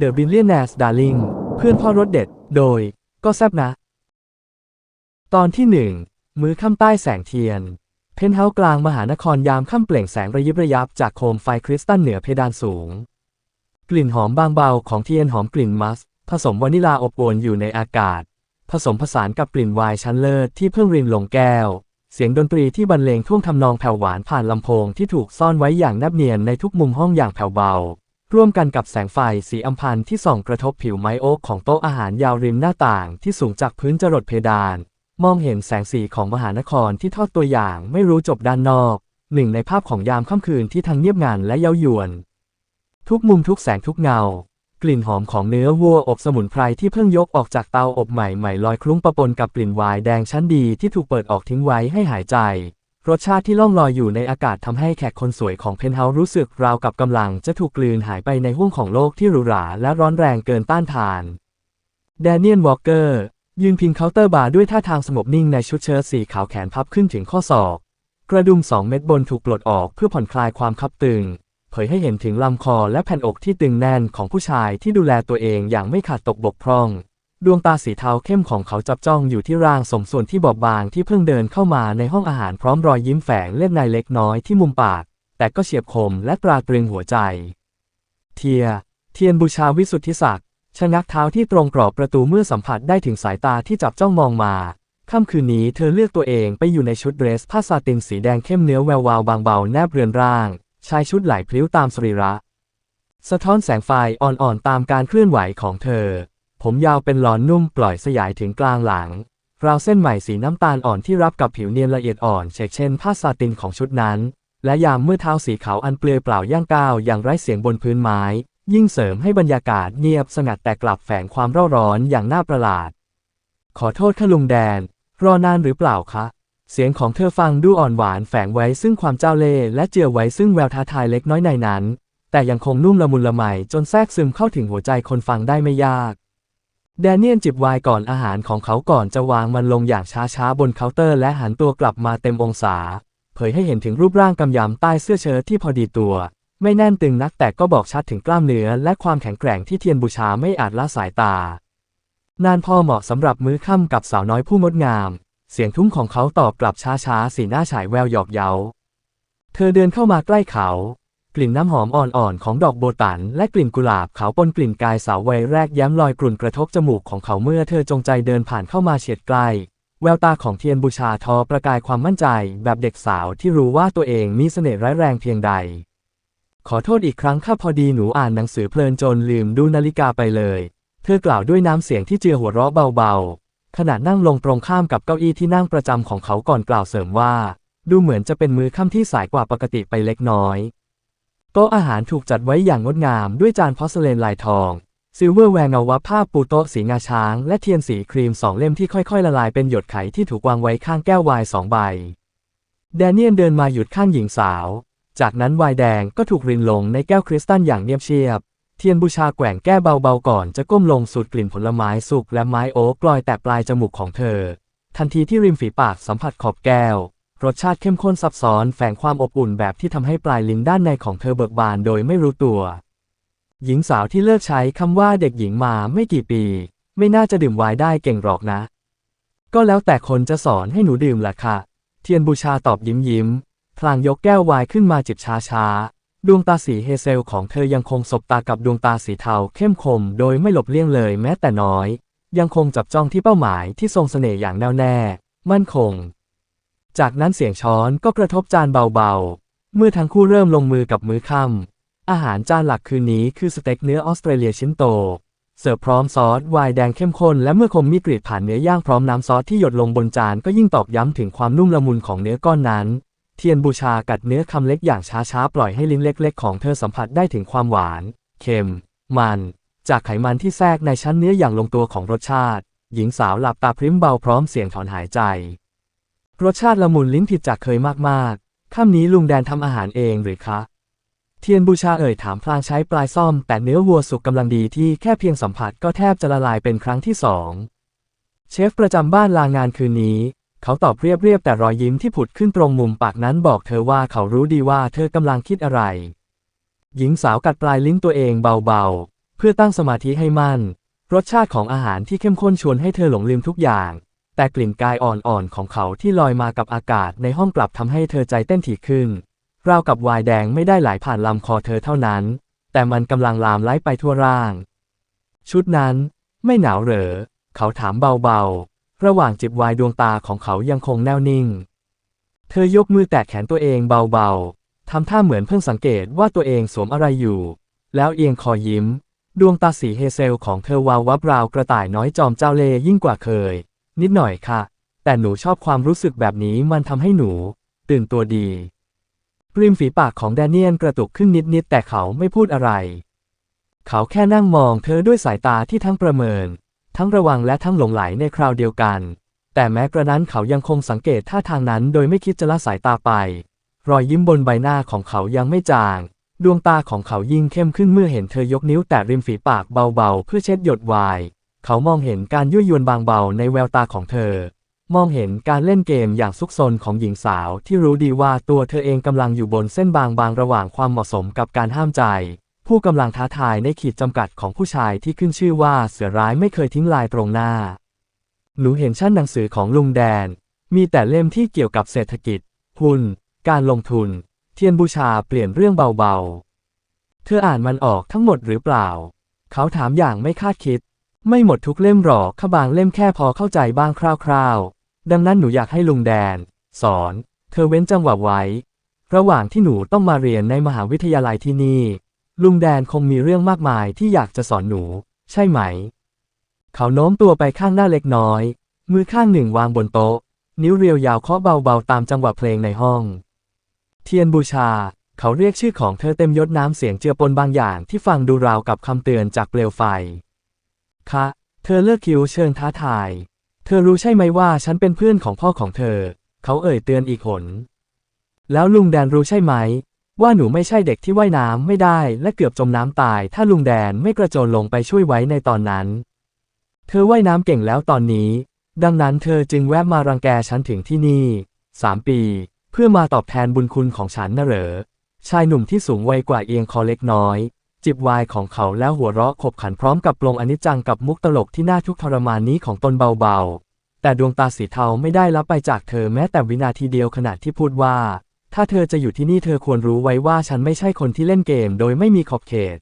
The Billionaire's Darling เพื่อนพ่อรสเด็ด โดย ก็แซบนะ ตอนที่หนึ่งมื้อค่ำใต้แสงเทียน เพนท์เฮาส์กลางมหานครยามค่ำเปล่งแสงระยิบระยับจากโคมไฟคริสตัลเหนือเพดานสูง กลิ่นหอมบางเบาของเทียนหอมกลิ่นมัสผสมวานิลาอบอวลอยู่ในอากาศ ผสมผสานกับกลิ่นไวน์ชั้นเลิศที่เพิ่งรินลงแก้ว เสียงดนตรีที่บรรเลงท่วงทำนองแผ่วหวานผ่านลำโพงที่ถูกซ่อนไว้อย่างแนบเนียนในทุกมุมห้องอย่างแผ่วเบา ร่วมกันกับแสงไฟสีอำพันธ์ที่ส่องกระทบผิวไม้โอ๊กของโต๊ะอาหารยาวริมหน้าต่างที่สูงจากพื้นจรดเพดาน มองเห็นแสงสีของมหานครที่ทอดตัวอย่างไม่รู้จบด้านนอก หนึ่งในภาพของยามค่ำคืนที่ทั้งเงียบงันและเย้ายวน ทุกมุมทุกแสงทุกเงา กลิ่นหอมของเนื้อวัวอบสมุนไพรที่เพิ่งยกออกจากเตาอบใหม่ๆลอยคลุ้งปะปนกับกลิ่นไวน์แดงชั้นดีที่ถูกเปิดออกทิ้งไว้ให้หายใจ รสชาติที่ล่องลอยอยู่ในอากาศทำให้แขกคนสวยของเพนท์เฮาส์รู้สึกราวกับกำลังจะถูกกลืนหายไปในห้วงของโลกที่หรูหราและร้อนแรงเกินต้านทานแดเนียลวอลเกอร์ยืนพิงเคาน์เตอร์บาร์ด้วยท่าทางสงบนิ่งในชุดเชิ้ตสีขาวแขนพับขึ้นถึงข้อศอก กระดุมสองเม็ดบนถูกปลดออกเพื่อผ่อนคลายความคับตึง เผยให้เห็นถึงลำคอและแผ่นอกที่ตึงแน่นของผู้ชายที่ดูแลตัวเองอย่างไม่ขาดตกบกพร่อง ดวงตาสีเทาเข้มของเขาจับจ้องอยู่ที่ร่างสมส่วนที่บอบบางที่เพิ่งเดินเข้ามาในห้องอาหารพร้อมรอยยิ้มแฝงเล็บในเล็กน้อยที่มุมปาก แต่ก็เฉียบคมและตราตรึงหัวใจ เทีย เทียนบูชาวิสุทธิศักดิ์ชะงักเท้าที่ตรงกรอบประตูเมื่อสัมผัสได้ถึงสายตาที่จับจ้องมองมา ค่ำคืนนี้เธอเลือกตัวเองไปอยู่ในชุดเดรสผ้าซาตินสีแดงเข้มเนื้อแวววาวบางเบาแนบเรือนร่าง ชายชุดไหลพลิ้วตามสรีระ สะท้อนแสงไฟอ่อนๆตามการเคลื่อนไหวของเธอ ผมยาวเป็นหลอนนุ่มปล่อยสยายถึงกลางหลัง ราวเส้นใหม่สีน้ำตาลอ่อนที่รับกับผิวเนียนละเอียดอ่อนเชกเช่นผ้าซาตินของชุดนั้น และยามเมื่อเท้าสีขาวอันเปลือยเปล่าย่างก้าวอย่างไร้เสียงบนพื้นไม้ ยิ่งเสริมให้บรรยากาศเงียบสงัดแต่กลับแฝงความเร่าร้อนอย่างน่าประหลาด ขอโทษค่ะลุงแดน รอนานหรือเปล่าคะ เสียงของเธอฟังดูอ่อนหวานแฝงไว้ซึ่งความเจ้าเล่ห์และเจือไว้ซึ่งแววท้าทายเล็กน้อยในนั้น แต่ยังคงนุ่มละมุนละไมจนแทรกซึมเข้าถึงหัวใจคนฟังได้ไม่ยาก แดเนียลจิบไวน์ก่อนอาหารของเขาก่อนจะวางมันลงอย่างช้าๆ บนเคาน์เตอร์และหันตัวกลับมาเต็มองศา เผยให้เห็นถึงรูปร่างกำยำใต้เสื้อเชิ้ตที่พอดีตัว ไม่แน่นตึงนักแต่ก็บอกชัดถึงกล้ามเนื้อและความแข็งแกร่งที่เทียนบูชาไม่อาจละสายตา นานพอเหมาะสำหรับมื้อค่ำกับสาวน้อยผู้งดงาม เสียงทุ้มของเขาตอบกลับช้าๆ สีหน้าฉายแววหยอกเย้า เธอเดินเข้ามาใกล้เขา กลิ่นน้ำหอมอ่อนๆของดอกโบตัน และกลิ่นกุหลาบขาวปนกลิ่นกายสาววัยแรกแย้มลอยกลุ่นกระทบจมูกของเขาเมื่อเธอจงใจเดินผ่านเข้ามาเฉียดใกล้ แววตาของเทียนบูชาทอประกายความมั่นใจแบบเด็กสาวที่รู้ว่าตัวเองมีเสน่ห์ร้ายแรงเพียงใด ขอโทษอีกครั้งข้าพอดีหนูอ่านหนังสือเพลินจนลืมดูนาฬิกาไปเลย เธอกล่าวด้วยน้ำเสียงที่เจือหัวเราะเบาๆขณะนั่งลงตรงข้ามกับเก้าอี้ที่นั่งประจำของเขาก่อนกล่าวเสริมว่า ดูเหมือนจะเป็นมือค่ำที่สายกว่าปกติไปเล็กน้อย โต๊ะอาหารถูกจัดไว้อย่างงดงามด้วยจานพอร์สเลนลายทองซิลเวอร์แวร์เงาวับผ้าปูโต๊ะสีงาช้าง และเทียนสีครีมสองเล่มที่ค่อยๆ ละลายเป็นหยดไขที่ถูกวางไว้ข้างแก้วไวน์สองใบ แดเนียลเดินมาหยุดข้างหญิงสาว จากนั้นไวน์แดงก็ถูกรินลงในแก้วคริสตัลอย่างเงียบเชียบ เทียนบูชาแกว่งแก้เบาๆก่อนจะก้มลงสูดกลิ่นผลไม้สุกและไม้โอ๊กกลอยแต่ปลายจมูกของเธอ ทันทีที่ริมฝีปากสัมผัสขอบแก้ว รสชาติเข้มข้นซับซ้อนแฝงความอบอุ่นแบบที่ทำให้ปลายลิ้นด้านในของเธอเบิกบานโดยไม่รู้ตัว หญิงสาวที่เลิกใช้คำว่าเด็กหญิงมาไม่กี่ปี ไม่น่าจะดื่มไวน์ได้เก่งหรอกนะ ก็แล้วแต่คนจะสอนให้หนูดื่มแหละค่ะ เทียนบูชาตอบยิ้มยิ้ม พลางยกแก้วไวน์ขึ้นมาจิบช้าช้าดวงตาสีเฮเซลของเธอยังคงสบตากับดวงตาสีเทาเข้มคมโดยไม่หลบเลี่ยงเลยแม้แต่น้อย ยังคงจับจ้องที่เป้าหมายที่ทรงเสน่ห์อย่างแน่วแน่ มั่นคง จากนั้นเสียงช้อนก็กระทบจานเบาๆ เมื่อทั้งคู่เริ่มลงมือกับมื้อค่ำอาหารจานหลักคืนนี้คือสเต็กเนื้อออสเตรเลียชิ้นโต เสิร์ฟพร้อมซอสไวน์แดงเข้มข้นและเมื่อคมมีดกรีดผ่านเนื้อย่างพร้อมน้ำซอสที่หยดลงบนจานก็ยิ่งตอกย้ำถึงความนุ่มละมุนของเนื้อก้อนนั้น เทียนบูชากัดเนื้อคำเล็กอย่างช้าๆ ปล่อยให้ลิ้นเล็ก ๆ ของเธอสัมผัสได้ถึงความหวาน เค็ม มัน จากไขมันที่แทรกในชั้นเนื้ออย่างลงตัวของรสชาติ หญิงสาวหลับตาพริ้มเบาพร้อมเสียงถอนหายใจ รสชาติละมุนลิ้นผิดจากเคยมากๆ ค่ำนี้ลุงแดนทำอาหารเองหรือคะ เทียนบูชาเอ่ยถามพลางใช้ปลายซ่อม แต่เนื้อวัวสุกกำลังดีที่แค่เพียงสัมผัสก็แทบจะละลายเป็นครั้งที่สอง เชฟประจำบ้านลางานคืนนี้ เขาตอบเรียบๆแต่รอยยิ้มที่ผุดขึ้นตรงมุมปากนั้นบอกเธอว่าเขารู้ดีว่าเธอกำลังคิดอะไร หญิงสาวกัดปลายลิ้นตัวเองเบาๆ เพื่อตั้งสมาธิให้มั่น รสชาติของอาหารที่เข้มข้นชวนให้เธอหลงลืมทุกอย่าง แต่กลิ่นกายอ่อนๆของเขาที่ลอยมากับอากาศในห้องกลับทำให้เธอใจเต้นถี่ขึ้น ราวกับวน์แดงไม่ได้ไหลผ่านลำคอเธอเท่านั้น แต่มันกำลังลามไหลไปทั่วร่าง ชุดนั้น ไม่หนาวเหรอ เขาถามเบาๆ ระหว่างจิบวน์ดวงตาของเขายังคงแน่วนิ่ง เธอยกมือแตะแขนตัวเองเบาๆทำท่าเหมือนเพิ่งสังเกตว่าตัวเองสวมอะไรอยู่ แล้วเอียงคอยิ้ม ดวงตาสีเฮเซลของเธอวาววับราวกระต่ายน้อยจอมเจ้าเล่ห์ยิ่งกว่าเคย นิดหน่อยค่ะ แต่หนูชอบความรู้สึกแบบนี้มันทำให้หนู ตื่นตัวดีริมฝีปากของแดเนียนกระตุกขึ้นนิดๆแต่เขาไม่พูดอะไร เขาแค่นั่งมองเธอด้วยสายตาที่ทั้งประเมิน ทั้งระวังและทั้งหลงไหลในคราวเดียวกัน แต่แม้กระนั้นเขายังคงสังเกตท่าทางนั้นโดยไม่คิดจะละสายตาไป รอยยิ้มบนใบหน้าของเขายังไม่จาง ดวงตาของเขายิ่งเข้มขึ้นเมื่อเห็นเธอยกนิ้วแตะริมฝีปากเบาๆ เพื่อเช็ดหยดไวาย เขามองเห็นการยั่วยวนบางเบาในแววตาของเธอ มองเห็นการเล่นเกมอย่างซุกซนของหญิงสาวที่รู้ดีว่าตัวเธอเองกำลังอยู่บนเส้นบางๆระหว่างความเหมาะสมกับการห้ามใจ ผู้กำลังท้าทายในขีดจำกัดของผู้ชายที่ขึ้นชื่อว่าเสือร้ายไม่เคยทิ้งลายตรงหน้า หนูเห็นชั้นหนังสือของลุงแดน มีแต่เล่มที่เกี่ยวกับเศรษฐกิจ หุ้น การลงทุน เทียนบูชาเปลี่ยนเรื่องเบาๆ เธออ่านมันออกทั้งหมดหรือเปล่า เขาถามอย่างไม่คาดคิด ไม่หมดทุกเล่มหรอกข้าบางเล่มแค่พอเข้าใจบ้างคร่าวๆ ดังนั้นหนูอยากให้ลุงแดน สอน เธอเว้นจังหวะไว้ ระหว่างที่หนูต้องมาเรียนในมหาวิทยาลัยที่นี่ ลุงแดนคงมีเรื่องมากมายที่อยากจะสอนหนู ใช่ไหม เขาโน้มตัวไปข้างหน้าเล็กน้อย มือข้างหนึ่งวางบนโต๊ะ นิ้วเรียวยาวเคาะเบาๆตามจังหวะเพลงในห้อง เทียนบูชา เขาเรียกชื่อของเธอเต็มยศน้ำเสียงเจือปนบางอย่างที่ฟังดูราวกับคำเตือนจากเปลวไฟ คะ เธอเลิกคิ้วเชิงท้าทาย เธอรู้ใช่ไหมว่าฉันเป็นเพื่อนของพ่อของเธอ เขาเอ่ยเตือนอีกหน แล้วลุงแดนรู้ใช่ไหม ว่าหนูไม่ใช่เด็กที่ว่ายน้ำไม่ได้และเกือบจมน้ำตาย ถ้าลุงแดนไม่กระโจนลงไปช่วยไว้ในตอนนั้น เธอว่ายน้ำเก่งแล้วตอนนี้ ดังนั้นเธอจึงแวะมารังแกฉันถึงที่นี่สามปี เพื่อมาตอบแทนบุญคุณของฉันน่ะเหรอชายหนุ่มที่สูงวัยกว่าเอียงคอเล็กน้อย จิบไวายของเขาแล้วหัวเราะขบขันพร้อมกับปลงอนิจจังกับมุกตลกที่น่าทุกข์ทรมานนี้ของตนเบาๆ แต่ดวงตาสีเทาไม่ได้ลับไปจากเธอแม้แต่วินาทีเดียวขณะที่พูดว่า ถ้าเธอจะอยู่ที่นี่เธอควรรู้ไว้ว่าฉันไม่ใช่คนที่เล่นเกมโดยไม่มีขอบเขต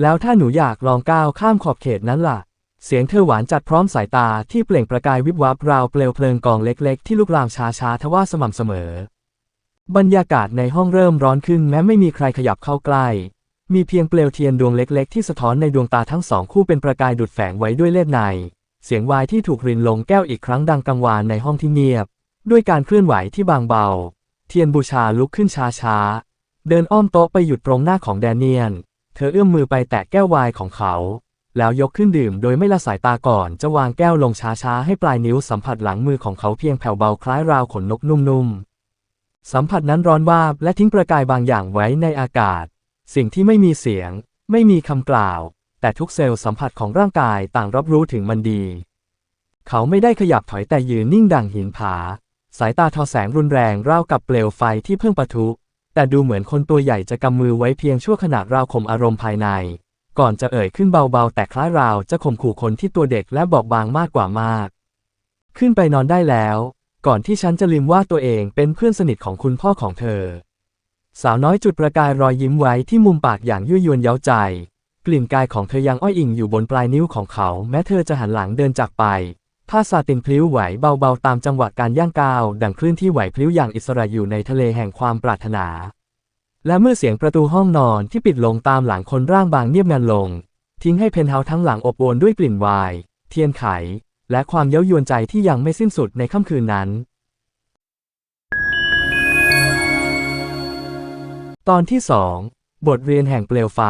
แล้วถ้าหนูอยากลองก้าวข้ามขอบเขตนั้นล่ะ เสียงเธอหวานจัดพร้อมสายตาที่เปล่งประกายวิบวับราวเปลวเพลิงกองเล็กๆ ที่ลุกลามช้าๆทว่าสม่ำเสมอบรรยากาศในห้องเริ่มร้อนขึ้นแม้ไม่มีใครขยับเข้าใกล้ มีเพียงเปลวเทียนดวงเล็ก ๆ ที่สะท้อนในดวงตาทั้งสองคู่เป็นประกายดุดแฝงไว้ด้วยเลือดใน เสียงวายที่ถูกรินลงแก้วอีกครั้งดังกังวานในห้องที่เงียบ ด้วยการเคลื่อนไหวที่บางเบา เทียนบูชาลุกขึ้นช้าๆ เดินอ้อมโต๊ะไปหยุดตรงหน้าของแดเนียน เธอเอื้อมมือไปแตะแก้ววายของเขา แล้วยกขึ้นดื่มโดยไม่ละสายตาก่อนจะวางแก้วลงช้าๆ ให้ปลายนิ้วสัมผัสหลังมือของเขาเพียงแผ่วเบาคล้ายราวขนนกนุ่มๆ สัมผัสนั้นร้อนวาบและทิ้งประกายบางอย่างไว้ในอากาศ สิ่งที่ไม่มีเสียง ไม่มีคำกล่าว แต่ทุกเซลล์สัมผัสของร่างกายต่างรับรู้ถึงมันดี เขาไม่ได้ขยับถอยแต่ยืนนิ่งดังหินผา สายตาทอแสงรุนแรงราวกับเปลวไฟที่เพิ่งปะทุ แต่ดูเหมือนคนตัวใหญ่จะกำมือไว้เพียงชั่วขณะราวข่มอารมณ์ภายใน ก่อนจะเอ่ยขึ้นเบาๆ แต่คล้ายราวจะข่มขู่คนที่ตัวเด็กและบอบบางมากกว่ามาก ขึ้นไปนอนได้แล้ว ก่อนที่ฉันจะลืมว่าตัวเองเป็นเพื่อนสนิทของคุณพ่อของเธอ สาวน้อยจุดประกายรอยยิ้มไว้ที่มุมปากอย่างยั่วยวนเย้าใจ กลิ่นกายของเธอยังอ้อยอิงอยู่บนปลายนิ้วของเขา แม้เธอจะหันหลังเดินจากไป ผ้าซาตินพลิ้วไหวเบาๆตามจังหวะการย่างก้าว ดังคลื่นที่ไหวพลิ้วอย่างอิสระอยู่ในทะเลแห่งความปรารถนา และเมื่อเสียงประตูห้องนอนที่ปิดลงตามหลังคนร่างบางเงียบงันลง ทิ้งให้เพนท์เฮาส์ทั้งหลังอบอวลด้วยกลิ่นไวน์เทียนไข และความเย้ายวนใจที่ยังไม่สิ้นสุดในค่ำคืนนั้น ตอนที่สองบทเรียนแห่งเปลวไฟ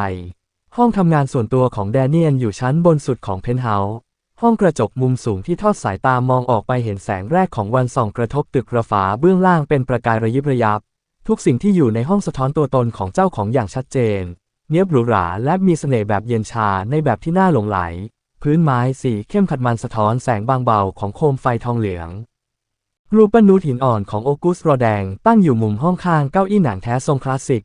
ห้องทำงานส่วนตัวของแดเนียนอยู่ชั้นบนสุดของเพนท์เฮาส์ห้องกระจกมุมสูงที่ทอดสายตามองออกไปเห็นแสงแรกของวันส่องกระทบตึกระฝาเบื้องล่างเป็นประกายระยิบระยับ ทุกสิ่งที่อยู่ในห้องสะท้อนตัวตนของเจ้าของอย่างชัดเจน เนียบหรูหราและมีเสน่ห์แบบเย็นชาในแบบที่น่าหลงไหล พื้นไม้สีเข้มขัดมันสะท้อนแสงบางเบาของโคมไฟทองเหลือง รูปปั้นนูดหินอ่อนของโอกุสโรแดง ตั้งอยู่มุมห้องข้างเก้าอี้หนังแท้ทรงคลาสสิก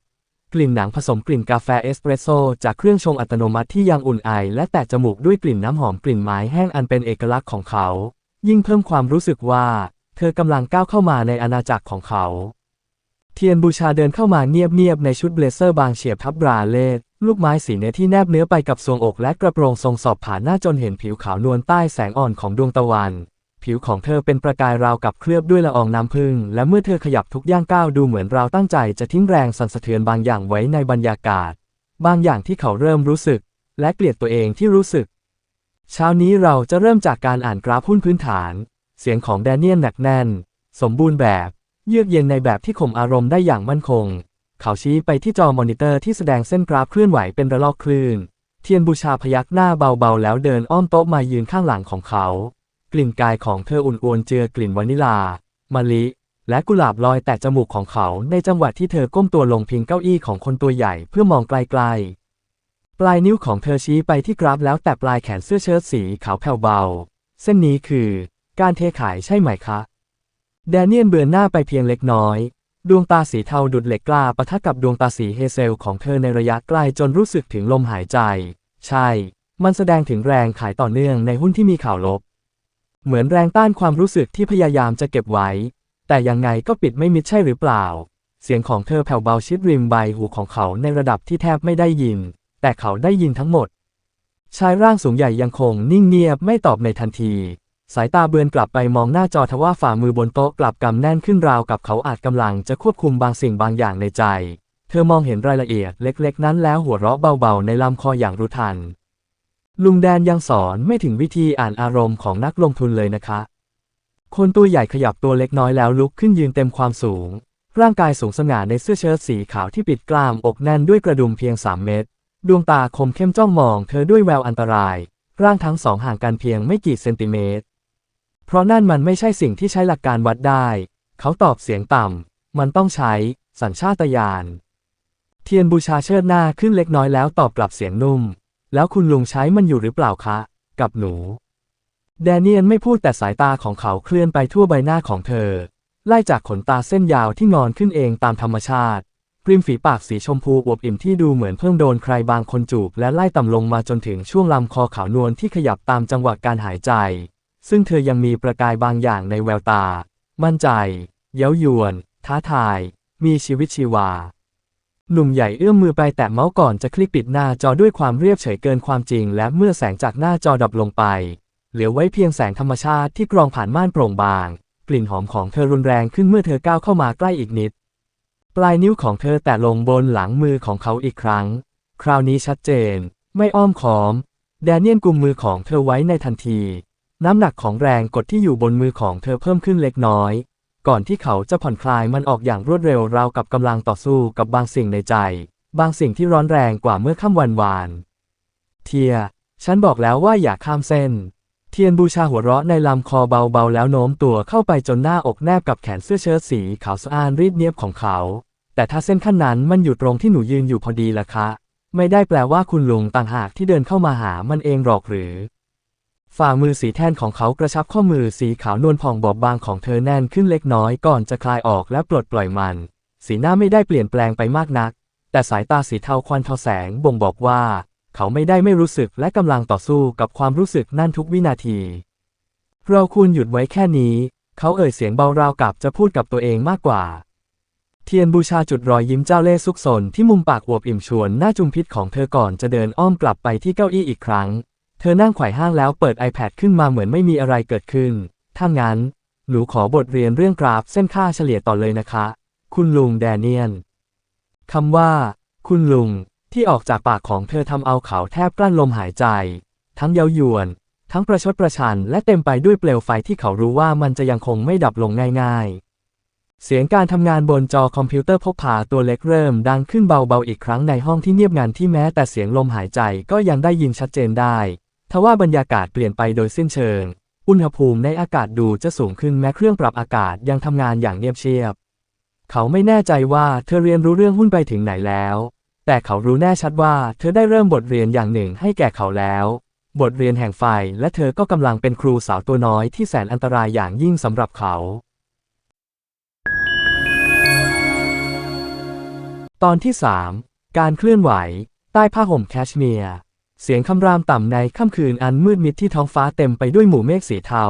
กลิ่นหนังผสมกลิ่นกาแฟเอสเปรสโซจากเครื่องชงอัตโนมัติที่ยังอุ่นไอ และแตะจมูกด้วยกลิ่นน้ำหอมกลิ่นไม้แห้งอันเป็นเอกลักษณ์ของเขา ยิ่งเพิ่มความรู้สึกว่า เธอกำลังก้าวเข้ามาในอาณาจักรของเขา เทียนบูชาเดินเข้ามาเงียบๆในชุดเบลเซอร์บางเฉียบทับบราเลตลูกไม้สีเนยที่แนบเนื้อไปกับทรวงอกและกระโปรงทรงสอบผ่านหน้าจนเห็นผิวขาวนวลใต้แสงอ่อนของดวงตะวัน ผิวของเธอเป็นประกายราวกับเคลือบด้วยละอองน้ำผึ้งและเมื่อเธอขยับทุกย่างก้าวดูเหมือนราวตั้งใจจะทิ้งแรงสั่นสะเทือนบางอย่างไว้ในบรรยากาศ บางอย่างที่เขาเริ่มรู้สึก และเกลียดตัวเองที่รู้สึก เช้านี้เราจะเริ่มจากการอ่านกราฟหุ้นพื้นฐาน เสียงของแดเนียลหนักแน่น สมบูรณ์แบบ เยือกเย็นในแบบที่ข่มอารมณ์ได้อย่างมั่นคง เขาชี้ไปที่จอมอนิเตอร์ที่แสดงเส้นกราฟเคลื่อนไหวเป็นระลอกคลื่น เทียนบูชาพยักหน้าเบาๆแล้วเดินอ้อมโต๊ะมายืนข้างหลังของเขา กลิ่นกายของเธออุ่นอวนเจือกลิ่นวานิลา มะลิ และกุหลาบลอยแตะจมูกของเขาในจังหวะที่เธอก้มตัวลงพิงเก้าอี้ของคนตัวใหญ่เพื่อมองไกลๆ ปลายนิ้วของเธอชี้ไปที่กราฟแล้วแตะปลายแขนเสื้อเชิ้ตสีขาวแผ่วเบา เส้นนี้คือ การเทขายใช่ไหมคะ แดเนียนเบือนหน้าไปเพียงเล็กน้อย ดวงตาสีเทาดุดเหล็กกล้าปะทะกับดวงตาสีเฮเซลของเธอในระยะใกล้จนรู้สึกถึงลมหายใจ ใช่ มันแสดงถึงแรงขายต่อเนื่องในหุ้นที่มีข่าวลบ เหมือนแรงต้านความรู้สึกที่พยายามจะเก็บไว้ แต่ยังไงก็ปิดไม่มิดใช่หรือเปล่า เสียงของเธอแผ่วเบาชิดริมใบหูของเขาในระดับที่แทบไม่ได้ยิน แต่เขาได้ยินทั้งหมด ชายร่างสูงใหญ่ยังคงนิ่งเงียบไม่ตอบในทันที สายตาเบือนกลับไปมองหน้าจอทว่าฝ่ามือบนโต๊ะกลับกำแน่นขึ้นราวกับเขาอาจกำลังจะควบคุมบางสิ่งบางอย่างในใจ เธอมองเห็นรายละเอียดเล็ก ๆ นั้นแล้วหัวเราะเบาๆในลำคออย่างรู้ทัน ลุงแดนยังสอนไม่ถึงวิธีอ่านอารมณ์ของนักลงทุนเลยนะคะ คนตัวใหญ่ขยับตัวเล็กน้อยแล้วลุกขึ้นยืนเต็มความสูง ร่างกายสูงสง่าในเสื้อเชิ้ตสีขาวที่ปิดกล้ามอกแน่นด้วยกระดุมเพียง3เม็ด ดวงตาคมเข้มจ้องมองเธอด้วยแววอันตราย ร่างทั้งสองห่างกันเพียงไม่กี่เซนติเมตร เพราะนั่นมันไม่ใช่สิ่งที่ใช้หลักการวัดได้ เขาตอบเสียงต่ำ มันต้องใช้ สัญชาตญาณ เทียนบูชาเชิดหน้าขึ้นเล็กน้อยแล้วตอบกลับเสียงนุ่ม แล้วคุณลุงใช้มันอยู่หรือเปล่าคะ กับหนู แดเนียนไม่พูดแต่สายตาของเขาเคลื่อนไปทั่วใบหน้าของเธอ ไล่จากขนตาเส้นยาวที่งอนขึ้นเองตามธรรมชาติริมฝีปากสีชมพูอวบอิ่มที่ดูเหมือนเพิ่งโดนใครบางคนจูบและไล่ต่ำลงมาจนถึงช่วงลำคอขาวนวลที่ขยับตามจังหวะการหายใจ ซึ่งเธอยังมีประกายบางอย่างในแววตา มั่นใจ เย้ายวน ท้าทาย มีชีวิตชีวา หนุ่มใหญ่เอื้อมมือไปแตะเมาส์ก่อนจะคลิกปิดหน้าจอด้วยความเรียบเฉยเกินความจริง และเมื่อแสงจากหน้าจอดับลงไป เหลือไว้เพียงแสงธรรมชาติที่กรองผ่านม่านโปร่งบาง กลิ่นหอมของเธอรุนแรงขึ้นเมื่อเธอก้าวเข้ามาใกล้อีกนิด ปลายนิ้วของเธอแตะลงบนหลังมือของเขาอีกครั้ง คราวนี้ชัดเจน ไม่อ้อมค้อม แดเนียนกุมมือของเธอไว้ในทันที น้ำหนักของแรงกดที่อยู่บนมือของเธอเพิ่มขึ้นเล็กน้อย ก่อนที่เขาจะผ่อนคลายมันออกอย่างรวดเร็วราวกับกำลังต่อสู้กับบางสิ่งในใจ บางสิ่งที่ร้อนแรงกว่าเมื่อค่ำวันวาน เทีย ฉันบอกแล้วว่าอย่าข้ามเส้น เทียนบูชาหัวเราะในลำคอเบาๆ แล้วโน้มตัวเข้าไปจนหน้าอกแนบกับแขนเสื้อเชิ้ตสีขาวสะอาดรีดเนียบของเขา แต่ถ้าเส้นขั้นนั้นมันอยู่ตรงที่หนูยืนอยู่พอดีล่ะคะ ไม่ได้แปลว่าคุณลุงต่างหากที่เดินเข้ามาหามันเองหรอกหรือ ฝ่ามือสีแทนของเขากระชับข้อมือสีขาวนวลผ่องบอบบางของเธอแน่นขึ้นเล็กน้อยก่อนจะคลายออกและปลดปล่อยมัน สีหน้าไม่ได้เปลี่ยนแปลงไปมากนัก แต่สายตาสีเทาควันเทาแสงบ่งบอกว่า เขาไม่ได้ไม่รู้สึกและกำลังต่อสู้กับความรู้สึกนั่นทุกวินาที เราควรหยุดไว้แค่นี้ เขาเอ่ยเสียงเบาราวกับจะพูดกับตัวเองมากกว่า เทียนบูชาจุดรอยยิ้มเจ้าเล่ห์ซุกซนที่มุมปากอวบอิ่มชวนหน้าจุมพิษของเธอก่อนจะเดินอ้อมกลับไปที่เก้าอี้อีกครั้ง เธอนั่งไขว่ห้างแล้วเปิด iPad ขึ้นมาเหมือนไม่มีอะไรเกิดขึ้น ถ้างั้น หนูขอบทเรียนเรื่องกราฟเส้นค่าเฉลี่ยต่อเลยนะคะ คุณลุงแดเนียนคำว่า คุณลุง ที่ออกจากปากของเธอทำเอาเขาแทบกลั้นลมหายใจ ทั้งเย้ายวน ทั้งประชดประชัน และเต็มไปด้วยเปลวไฟที่เขารู้ว่ามันจะยังคงไม่ดับลงง่ายๆ เสียงการทำงานบนจอคอมพิวเตอร์พกพาตัวเล็กเริ่มดังขึ้นเบาๆอีกครั้งในห้องที่เงียบงันที่แม้แต่เสียงลมหายใจก็ยังได้ยินชัดเจนได้ ทว่าบรรยากาศเปลี่ยนไปโดยสิ้นเชิง อุณหภูมิในอากาศดูจะสูงขึ้นแม้เครื่องปรับอากาศยังทำงานอย่างเงียบเชียบ เขาไม่แน่ใจว่าเธอเรียนรู้เรื่องหุ้นไปถึงไหนแล้ว แต่เขารู้แน่ชัดว่าเธอได้เริ่มบทเรียนอย่างหนึ่งให้แก่เขาแล้ว บทเรียนแห่งไฟและเธอก็กำลังเป็นครูสาวตัวน้อยที่แสนอันตรายอย่างยิ่งสำหรับเขา ตอนที่สามการเคลื่อนไหว ใต้ผ้าห่มแคชเมียร์ เสียงคำรามต่ำในค่ำคืนอันมืดมิดที่ท้องฟ้าเต็มไปด้วยหมู่เมฆสีเทา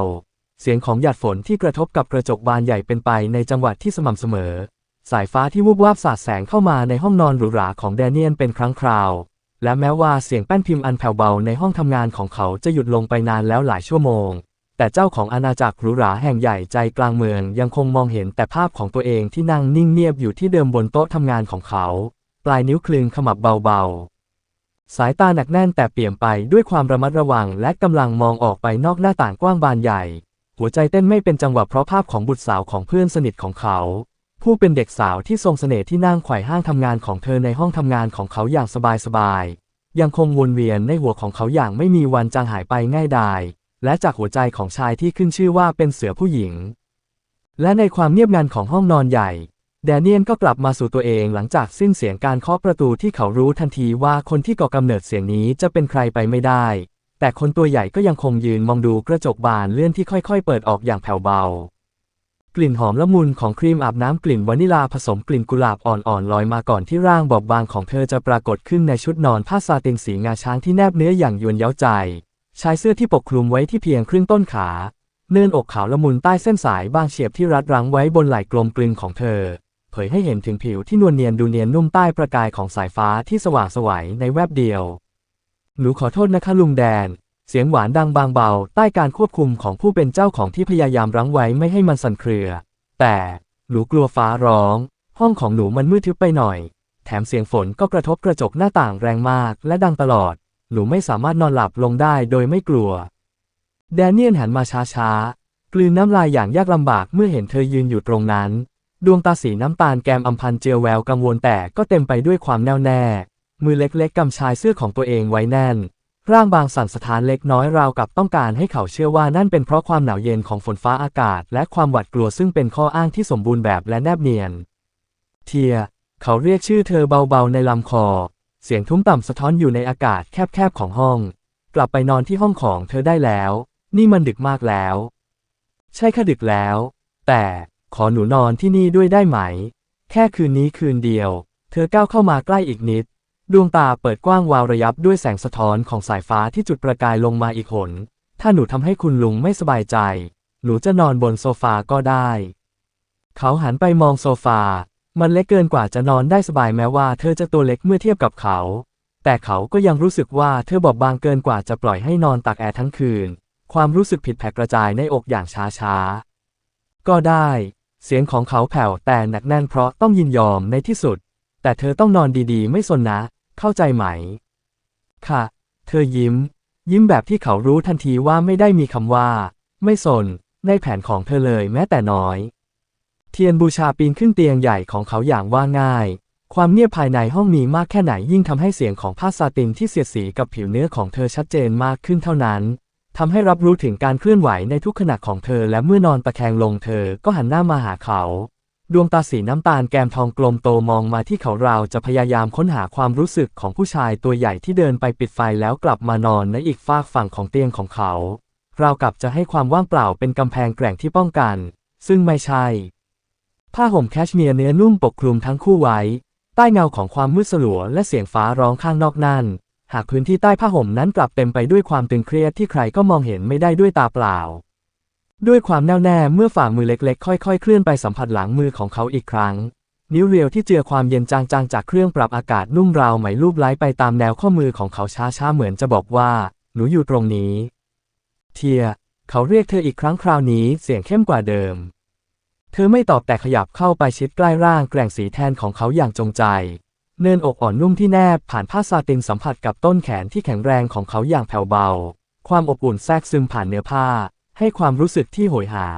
เสียงของหยาดฝนที่กระทบกับกระจกบานใหญ่เป็นไปในจังหวะที่สม่ำเสมอ สายฟ้าที่วูบวาบสาดแสงเข้ามาในห้องนอนหรูหราของแดเนียนเป็นครั้งคราว และแม้ว่าเสียงแป้นพิมพ์อันแผ่วเบาในห้องทำงานของเขาจะหยุดลงไปนานแล้วหลายชั่วโมง แต่เจ้าของอาณาจักรหรูหราแห่งใหญ่ใจกลางเมืองยังคงมองเห็นแต่ภาพของตัวเองที่นั่งนิ่งเงียบอยู่ที่เดิมบนโต๊ะทำงานของเขา ปลายนิ้วคลึงขมับเบาๆ สายตาหนักแน่นแต่เปี่ยมไปด้วยความระมัดระวังและกำลังมองออกไปนอกหน้าต่างกว้างบานใหญ่ หัวใจเต้นไม่เป็นจังหวะเพราะภาพของบุตรสาวของเพื่อนสนิทของเขา ผู้เป็นเด็กสาวที่ทรงเสน่ห์ที่นั่งไขว่ห้างทำงานของเธอในห้องทำงานของเขาอย่างสบายๆยังคงวนเวียนในหัวของเขาอย่างไม่มีวันจางหายไปง่ายดายและจากหัวใจของชายที่ขึ้นชื่อว่าเป็นเสือผู้หญิง และในความเงียบงันของห้องนอนใหญ่ แดเนียนก็กลับมาสู่ตัวเองหลังจากสิ้นเสียงการเคาะประตูที่เขารู้ทันทีว่าคนที่ก่อกำเนิดเสียงนี้จะเป็นใครไปไม่ได้ แต่คนตัวใหญ่ก็ยังคงยืนมองดูกระจกบานเลื่อนที่ค่อยๆ เปิดออกอย่างแผ่วเบา กลิ่นหอมละมุนของครีมอาบน้ำกลิ่นวานิลาผสมกลิ่นกุหลาบอ่อนๆลอยมาก่อนที่ร่างบอบบางของเธอจะปรากฏขึ้นในชุดนอนผ้าซาตินสีงาช้างที่แนบเนื้ออย่างยวนเย้าใจชายเสื้อที่ปกคลุมไว้ที่เพียงครึ่งต้นขาเนินอกขาวละมุนใต้เส้นสายบางเฉียบที่รัดรั้งไว้บนไหล่กลมกลึงของเธอ เผยให้เห็นถึงผิวที่นวลเนียนดูเนียนนุ่มใต้ประกายของสายฟ้าที่สว่างสวัยในแวบเดียว หนูขอโทษนะคะลุงแดน เสียงหวานดังบางเบา ใต้การควบคุมของผู้เป็นเจ้าของที่พยายามรั้งไว้ไม่ให้มันสั่นเครือ แต่หนูกลัวฟ้าร้อง ห้องของหนูมันมืดทึบไปหน่อย แถมเสียงฝนก็กระทบกระจกหน้าต่างแรงมากและดังตลอด หนูไม่สามารถนอนหลับลงได้โดยไม่กลัว แดเนียนหันมาช้าๆกลืนน้ำลายอย่างยากลำบากเมื่อเห็นเธอยืนอยู่ตรงนั้น ดวงตาสีน้ำตาลแกมอำพันเจียวแววกังวลแต่ก็เต็มไปด้วยความแน่วแน่ มือเล็กๆกำชายเสื้อของตัวเองไว้แน่น ร่างบางสั่นสะท้านเล็กน้อยราวกับต้องการให้เขาเชื่อว่านั่นเป็นเพราะความหนาวเย็นของฝนฟ้าอากาศ และความหวาดกลัวซึ่งเป็นข้ออ้างที่สมบูรณ์แบบและแนบเนียน เทีย เขาเรียกชื่อเธอเบาๆในลำคอ เสียงทุ้มต่ำสะท้อนอยู่ในอากาศแคบๆของห้อง กลับไปนอนที่ห้องของเธอได้แล้ว นี่มันดึกมากแล้ว ใช่ค่ะดึกแล้ว แต่ ขอหนูนอนที่นี่ด้วยได้ไหม แค่คืนนี้คืนเดียว เธอก้าวเข้ามาใกล้อีกนิด ดวงตาเปิดกว้างวาวระยับด้วยแสงสะท้อนของสายฟ้าที่จุดประกายลงมาอีกหน ถ้าหนูทำให้คุณลุงไม่สบายใจ หนูจะนอนบนโซฟาก็ได้ เขาหันไปมองโซฟา มันเล็กเกินกว่าจะนอนได้สบายแม้ว่าเธอจะตัวเล็กเมื่อเทียบกับเขา แต่เขาก็ยังรู้สึกว่าเธอบอบบางเกินกว่าจะปล่อยให้นอนตากแอร์ทั้งคืน ความรู้สึกผิดแผกกระจายในอกอย่างช้าๆ ก็ได้ เสียงของเขาแผ่วแต่หนักแน่นเพราะต้องยินยอมในที่สุด แต่เธอต้องนอนดีๆ ไม่สนนะ เข้าใจไหม ค่ะ เธอยิ้ม ยิ้มแบบที่เขารู้ทันทีว่าไม่ได้มีคำว่า ไม่สน ในแผนของเธอเลยแม้แต่น้อย เทียนบูชาปีนขึ้นเตียงใหญ่ของเขาอย่างว่าง่าย ความเงียบภายในห้องมีมากแค่ไหนยิ่งทำให้เสียงของผ้าซาตินที่เสียดสีกับผิวเนื้อของเธอชัดเจนมากขึ้นเท่านั้น ทำให้รับรู้ถึงการเคลื่อนไหวในทุกขณะของเธอและเมื่อนอนตะแคงลงเธอก็หันหน้ามาหาเขา ดวงตาสีน้ำตาลแกมทองกลมโตมองมาที่เขาราวจะพยายามค้นหาความรู้สึกของผู้ชายตัวใหญ่ที่เดินไปปิดไฟแล้วกลับมานอนในอีกฝากฝั่งของเตียงของเขาราวกับจะให้ความว่างเปล่าเป็นกำแพงแกร่งที่ป้องกัน ซึ่งไม่ใช่ ผ้าห่มแคชเมียร์เนื้อนุ่มปกคลุมทั้งคู่ไว้ ใต้เงาของความมืดสลัวและเสียงฟ้าร้องข้างนอกนั่น หากพื้นที่ใต้ผ้าห่มนั้นกลับเต็มไปด้วยความตึงเครียดที่ใครก็มองเห็นไม่ได้ด้วยตาเปล่า ด้วยความแน่วแน่เมื่อฝ่ามือเล็กๆ ค่อยๆ เคลื่อนไปสัมผัสหลังมือของเขาอีกครั้ง นิ้วเรียวที่เจือความเย็นจางๆจากเครื่องปรับอากาศนุ่มราวไหมลูบไล้ไปตามแนวข้อมือของเขาช้าๆเหมือนจะบอกว่า หนูอยู่ตรงนี้ เทีย เขาเรียกเธออีกครั้งคราวนี้เสียงเข้มกว่าเดิม เธอไม่ตอบแต่ขยับเข้าไปชิดใกล้ร่างแกร่งสีแทนของเขาอย่างจงใจ เนินอกอ่อนนุ่มที่แนบผ่านผ้าซาตินสัมผัสกับต้นแขนที่แข็งแรงของเขาอย่างแผ่วเบา ความอบอุ่นแทรกซึมผ่านเนื้อผ้า ให้ความรู้สึกที่โหยหา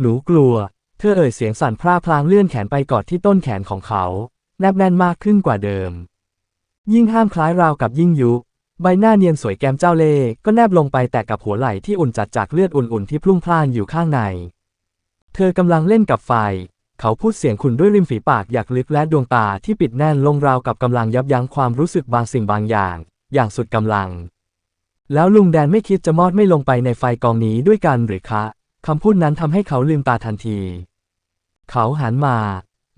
หนูกลัว เธอเอ่ยเสียงสั่นพร่าพลางเลื่อนแขนไปกอดที่ต้นแขนของเขา แนบแน่นมากขึ้นกว่าเดิม ยิ่งห้ามคล้ายราวกับยิ่งยุ ใบหน้าเนียนสวยแก้มเจ้าเล่ห์ก็แนบลงไปแตะกับหัวไหล่ที่อุ่นจัดจากเลือดอุ่นๆที่พลุ่งพล่านอยู่ข้างใน เธอกำลังเล่นกับไฟ เขาพูดเสียงขุ่นด้วยริมฝีปากอยากลึกและดวงตาที่ปิดแน่นลงราวกับกำลังยับยั้งความรู้สึกบางสิ่งบางอย่าง อย่างสุดกำลัง แล้วลุงแดนไม่คิดจะมอดไม่ลงไปในไฟกองนี้ด้วยกันหรือคะคำพูดนั้นทำให้เขาลืมตาทันที เขาหันมา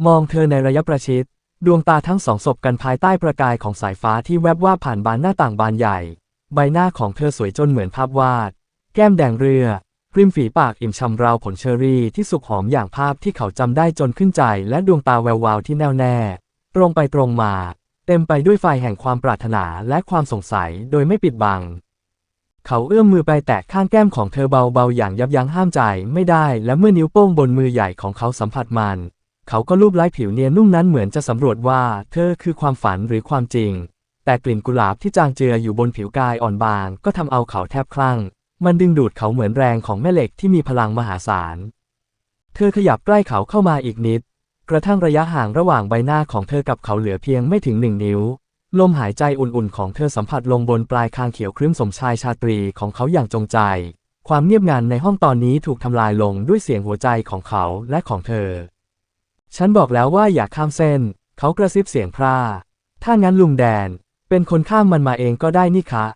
มองเธอในระยะประชิด ดวงตาทั้งสองสบกันภายใต้ประกายของสายฟ้าที่แวบว่าผ่านบานหน้าต่างบานใหญ่ ใบหน้าของเธอสวยจนเหมือนภาพวาด แก้มแดงเรือ ริมฝีปากอิ่มช่ำราวผลเชอรี่ที่สุกหอมอย่างภาพที่เขาจำได้จนขึ้นใจ และดวงตาแวววาวที่แน่วแน่ ตรงไปตรงมา เต็มไปด้วยไฟแห่งความปรารถนาและความสงสัยโดยไม่ปิดบัง เขาเอื้อมมือไปแตะข้างแก้มของเธอเบาๆอย่างยับยั้งห้ามใจไม่ได้ และเมื่อนิ้วโป้งบนมือใหญ่ของเขาสัมผัสมัน เขาก็ลูบไล้ผิวเนียนนุ่มนั้นเหมือนจะสำรวจว่า เธอคือความฝันหรือความจริง แต่กลิ่นกุหลาบที่จางเจืออยู่บนผิวกายอ่อนบาง ก็ทำเอาเขาแทบคลั่ง มันดึงดูดเขาเหมือนแรงของแม่เหล็กที่มีพลังมหาศาล เธอขยับใกล้เขาเข้ามาอีกนิด กระทั่งระยะห่างระหว่างใบหน้าของเธอกับเขาเหลือเพียงไม่ถึงหนึ่งนิ้ว ลมหายใจอุ่นๆของเธอสัมผัสลงบนปลายคางเขียวครึ้มสมชายชาตรีของเขาอย่างจงใจ ความเงียบงันในห้องตอนนี้ถูกทำลายลงด้วยเสียงหัวใจของเขาและของเธอ ฉันบอกแล้วว่าอย่าข้ามเส้น เขากระซิบเสียงพร่าถ้างั้นลุงแดน เป็นคนข้ามมันมาเองก็ได้นี่คะ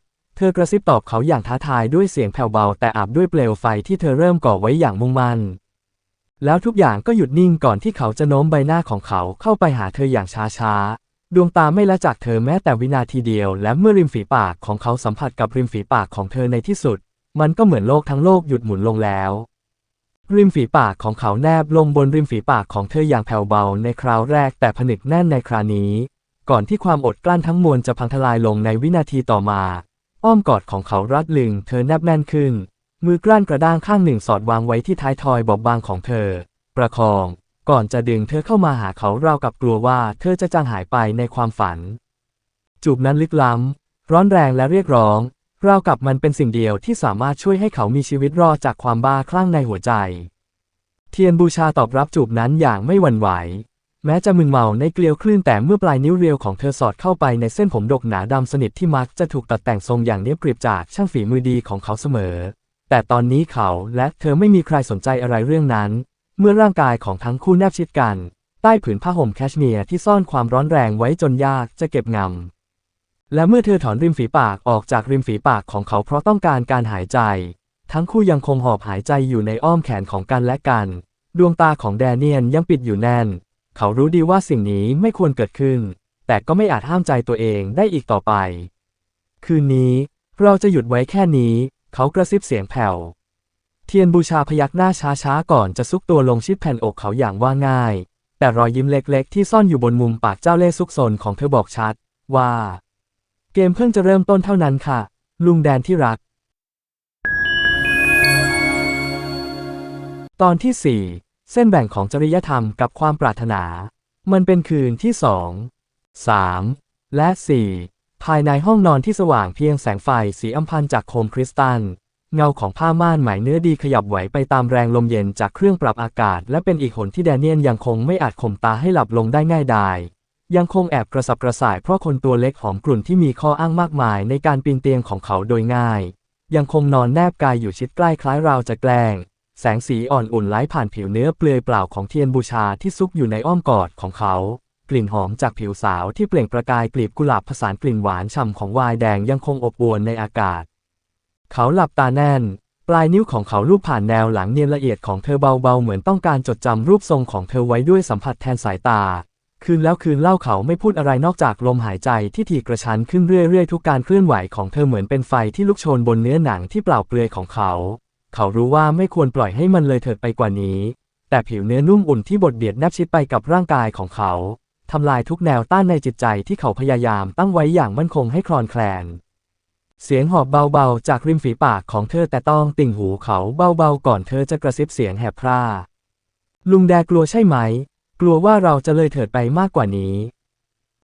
ธอกระซิบตอบเขาอย่างท้าทายด้วยเสียงแผ่วเบาแต่อาบด้วยเปลวไฟที่เธอเริ่มก่อไว้อย่างมุ่งมั่น แล้วทุกอย่างก็หยุดนิ่งก่อนที่เขาจะโน้มใบหน้าของเขาเข้าไปหาเธออย่างช้าๆ ดวงตาไม่ละจากเธอแม้แต่วินาทีเดียว และเมื่อริมฝีปากของเขาสัมผัสกับริมฝีปากของเธอในที่สุด มันก็เหมือนโลกทั้งโลกหยุดหมุนลงแล้ว ริมฝีปากของเขาแนบลงบนริมฝีปากของเธออย่างแผ่วเบาในคราวแรกแต่ผนึกแน่นในครานี้ ก่อนที่ความอดกลั้นทั้งมวลจะพังทลายลงในวินาทีต่อมา อ้อมกอดของเขารัดลึงเธอแนบแน่นขึ้น มือกลั้นกระด้างข้างหนึ่งสอดวางไว้ที่ท้ายทอยบอบบางของเธอ ประคอง ก่อนจะดึงเธอเข้ามาหาเขาราวกับกลัวว่าเธอจะจางหายไปในความฝัน จูบนั้นลึกล้ำ ร้อนแรงและเรียกร้อง ราวกับมันเป็นสิ่งเดียวที่สามารถช่วยให้เขามีชีวิตรอดจากความบ้าคลั่งในหัวใจ เทียนบูชาตอบรับจูบนั้นอย่างไม่หวั่นไหว แม้จะมึนเมาในเกลียวคลื่นแต่เมื่อปลายนิ้วเรียวของเธอสอดเข้าไปในเส้นผมดกหนาดำสนิทที่มักจะถูกตัดแต่งทรงอย่างเนียบกริบจากช่างฝีมือดีของเขาเสมอ แต่ตอนนี้เขาและเธอไม่มีใครสนใจอะไรเรื่องนั้น เมื่อร่างกายของทั้งคู่แนบชิดกัน ใต้ผืนผ้าห่มแคชเมียร์ที่ซ่อนความร้อนแรงไว้จนยากจะเก็บงำ และเมื่อเธอถอนริมฝีปากออกจากริมฝีปากของเขาเพราะต้องการการหายใจ ทั้งคู่ยังคงหอบหายใจอยู่ในอ้อมแขนของกันและกัน ดวงตาของแดเนียนยังปิดอยู่แน่น เขารู้ดีว่าสิ่งนี้ไม่ควรเกิดขึ้น แต่ก็ไม่อาจห้ามใจตัวเองได้อีกต่อไป คืนนี้ เราจะหยุดไว้แค่นี้ เขากระซิบเสียงแผ่ว เทียนบูชาพยักหน้าช้าๆ ก่อนจะซุกตัวลงชิดแผ่นอกเขาอย่างว่าง่าย แต่รอยยิ้มเล็กๆ ที่ซ่อนอยู่บนมุมปากเจ้าเล่ห์ซุกซนของเธอบอกชัด ว่า เกมเพิ่งจะเริ่มต้นเท่านั้นค่ะ ลุงแดนที่รัก ตอนที่4 เส้นแบ่งของจริยธรรมกับความปรารถนา มันเป็นคืนที่2 3และ4ภายในห้องนอนที่สว่างเพียงแสงไฟสีอำพันจากโคมคริสตัล เงาของผ้าม่านไหมเนื้อดีขยับไหวไปตามแรงลมเย็นจากเครื่องปรับอากาศ และเป็นอีกหนที่แดเนียนยังคงไม่อาจข่มตาให้หลับลงได้ง่ายดายยังคงแอบกระสับกระส่ายเพราะคนตัวเล็กหอมกลุ่นที่มีข้ออ้างมากมายในการปีนเตียงของเขาโดยง่าย ยังคงนอนแนบกายอยู่ชิดใกล้คล้ายราวจะแกล้ง แสงสีอ่อนอุ่นไหลผ่านผิวเนื้อเปลือยเปล่าของเทียนบูชาที่ซุกอยู่ในอ้อมกอดของเขา กลิ่นหอมจากผิวสาวที่เปล่งประกายกลีบกุหลาบผสานกลิ่นหวานฉ่ำของไวน์แดงยังคงอบอวลในอากาศ เขาหลับตาแน่น ปลายนิ้วของเขาลูบผ่านแนวหลังเนียนละเอียดของเธอเบาๆ เหมือนต้องการจดจำรูปทรงของเธอไว้ด้วยสัมผัสแทนสายตา คืนแล้วคืนเล่าเขาไม่พูดอะไรนอกจากลมหายใจที่ถี่กระชั้นขึ้นเรื่อยๆ ทุกการเคลื่อนไหวของเธอเหมือนเป็นไฟที่ลุกโชนบนเนื้อหนังที่เปล่าเปลือยของเขา เขารู้ว่าไม่ควรปล่อยให้มันเลยเถิดไปกว่านี้ แต่ผิวเนื้อนุ่มอุ่นที่บดเบียดแนบชิดไปกับร่างกายของเขาทำลายทุกแนวต้านในจิตใจที่เขาพยายามตั้งไว้อย่างมั่นคงให้คลอนแคลน เสียงหอบเบาๆ จากริมฝีปากของเธอแต่ต้องติ่งหูเขาเบาๆ ก่อนเธอจะกระซิบเสียงแหบพร่า ลุงแดกลัวใช่ไหม กลัวว่าเราจะเลยเถิดไปมากกว่านี้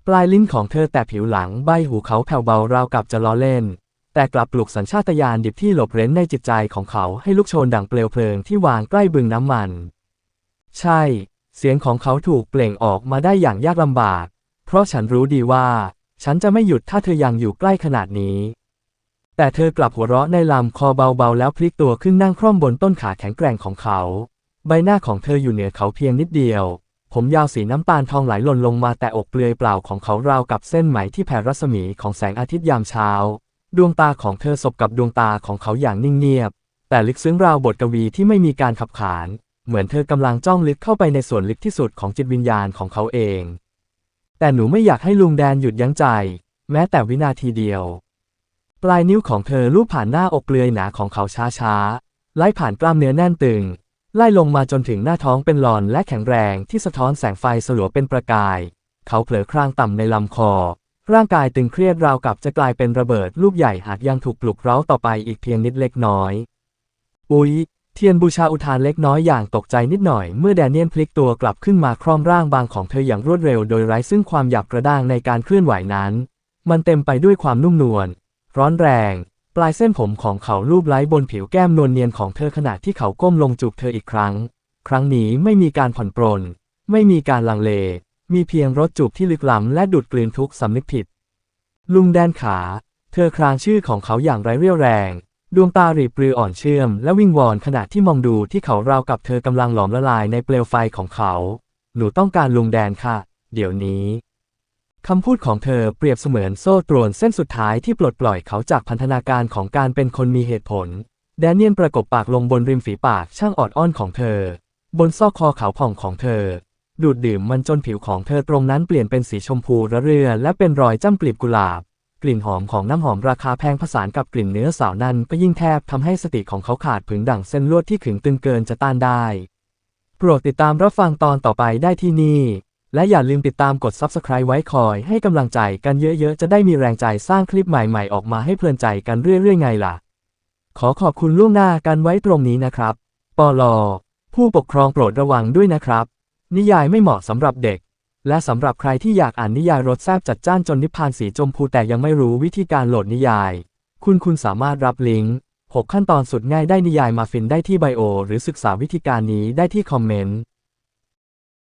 ปลายลิ้นของเธอแต่ผิวหลังใบหูเขาแผ่วเบาราวกับจะล้อเล่น แต่กลับปลุกสัญชาตญาณดิบที่หลบเร้นในจิตใจของเขาให้ลุกโชนดังเปลวเพลิงที่วางใกล้บึงน้ำมัน ใช่ เสียงของเขาถูกเปล่งออกมาได้อย่างยากลำบาก เพราะฉันรู้ดีว่า ฉันจะไม่หยุดถ้าเธอยังอยู่ใกล้ขนาดนี้ แต่เธอกลับหัวเราะในลำคอเบาๆแล้วพลิกตัวขึ้นนั่งคร่อมบนต้นขาแข็งแกร่งของเขา ใบหน้าของเธออยู่เหนือเขาเพียงนิดเดียว ผมยาวสีน้ำตาลทองไหลหล่นลงมาแต่อกเปลือยเปล่าของเขาราวกับเส้นไหมที่แผ่รัศมีของแสงอาทิตย์ยามเช้า ดวงตาของเธอสบกับดวงตาของเขาอย่างนิ่งเงียบ แต่ลึกซึ้งราวบทกวีที่ไม่มีการขับขาน เหมือนเธอกำลังจ้องลึกเข้าไปในส่วนลึกที่สุดของจิตวิญญาณของเขาเอง แต่หนูไม่อยากให้ลุงแดนหยุดยั้งใจ แม้แต่วินาทีเดียว ปลายนิ้วของเธอลูบผ่านหน้าอกเปลือยหนาของเขาช้าๆ ไล่ผ่านกล้ามเนื้อแน่นตึง ไล่ลงมาจนถึงหน้าท้องเป็นหลอนและแข็งแรงที่สะท้อนแสงไฟสลัวเป็นประกาย เขาเผลอครางต่ำในลำคอ ร่างกายตึงเครียดราวกับจะกลายเป็นระเบิดลูกใหญ่หากยังถูกปลุกเร้าต่อไปอีกเพียงนิดเล็กน้อย อุ๊ย เทียนบูชาอุทานเล็กน้อยอย่างตกใจนิดหน่อยเมื่อแดเนียนพลิกตัวกลับขึ้นมาคร่อมร่างบางของเธออย่างรวดเร็วโดยไร้ซึ่งความหยาบกระด้างในการเคลื่อนไหวนั้น มันเต็มไปด้วยความนุ่มนวล ร้อนแรง ปลายเส้นผมของเขาลูบไล้บนผิวแก้มนวลเนียนของเธอขณะที่เขาก้มลงจูบเธออีกครั้ง ครั้งนี้ไม่มีการผ่อนปรน ไม่มีการลังเล มีเพียงรสจูบที่ลึกล้ำและดูดกลืนทุกสำนึกผิด ลุงแดนขา เธอครางชื่อของเขาอย่างไร้เรี่ยวแรง ดวงตาหรีบปรืออ่อนเชื่อม และวิงวอนขณะที่มองดูที่เขาราวกับเธอกำลังหลอมละลายในเปลวไฟของเขา หนูต้องการลุงแดนค่ะ เดี๋ยวนี้คำพูดของเธอเปรียบเสมือนโซ่ตรวนเส้นสุดท้ายที่ปลดปล่อยเขาจากพันธนาการของการเป็นคนมีเหตุผล แดเนียนประกบปากลงบนริมฝีปากช่างออดอ้อนของเธอ บนซอกคอขาวผ่องของเธอ ดูดดื่มมันจนผิวของเธอตรงนั้นเปลี่ยนเป็นสีชมพูระเรื่อและเป็นรอยจ้ำกลีบกุหลาบ กลิ่นหอมของน้ำหอมราคาแพงผสานกับกลิ่นเนื้อสาวนั้นก็ยิ่งแทบทำให้สติของเขาขาดผึงดั่งเส้นลวดที่ขึงตึงเกินจะต้านได้ โปรดติดตามรับฟังตอนต่อไปได้ที่นี่ และอย่าลืมติดตามกด Subscribe ไว้คอยให้กำลังใจกันเยอะๆ จะได้มีแรงใจสร้างคลิปใหม่ๆ ออกมาให้เพลินใจกันเรื่อยๆไงล่ะ ขอขอบคุณล่วงหน้ากันไว้ตรงนี้นะครับ ปลอผู้ปกครองโปรดระวังด้วยนะครับ นิยายไม่เหมาะสำหรับเด็ก และสำหรับใครที่อยากอ่านนิยายรสแซบจัดจ้านจนนิพพานสีชมพูแต่ยังไม่รู้วิธีการโหลดนิยาย คุณคุณสามารถรับลิงก์ 6 ขั้นตอนสุดง่ายได้นิยายมาฟินได้ที่ไบโอ หรือศึกษาวิธีการนี้ได้ที่คอมเมนต์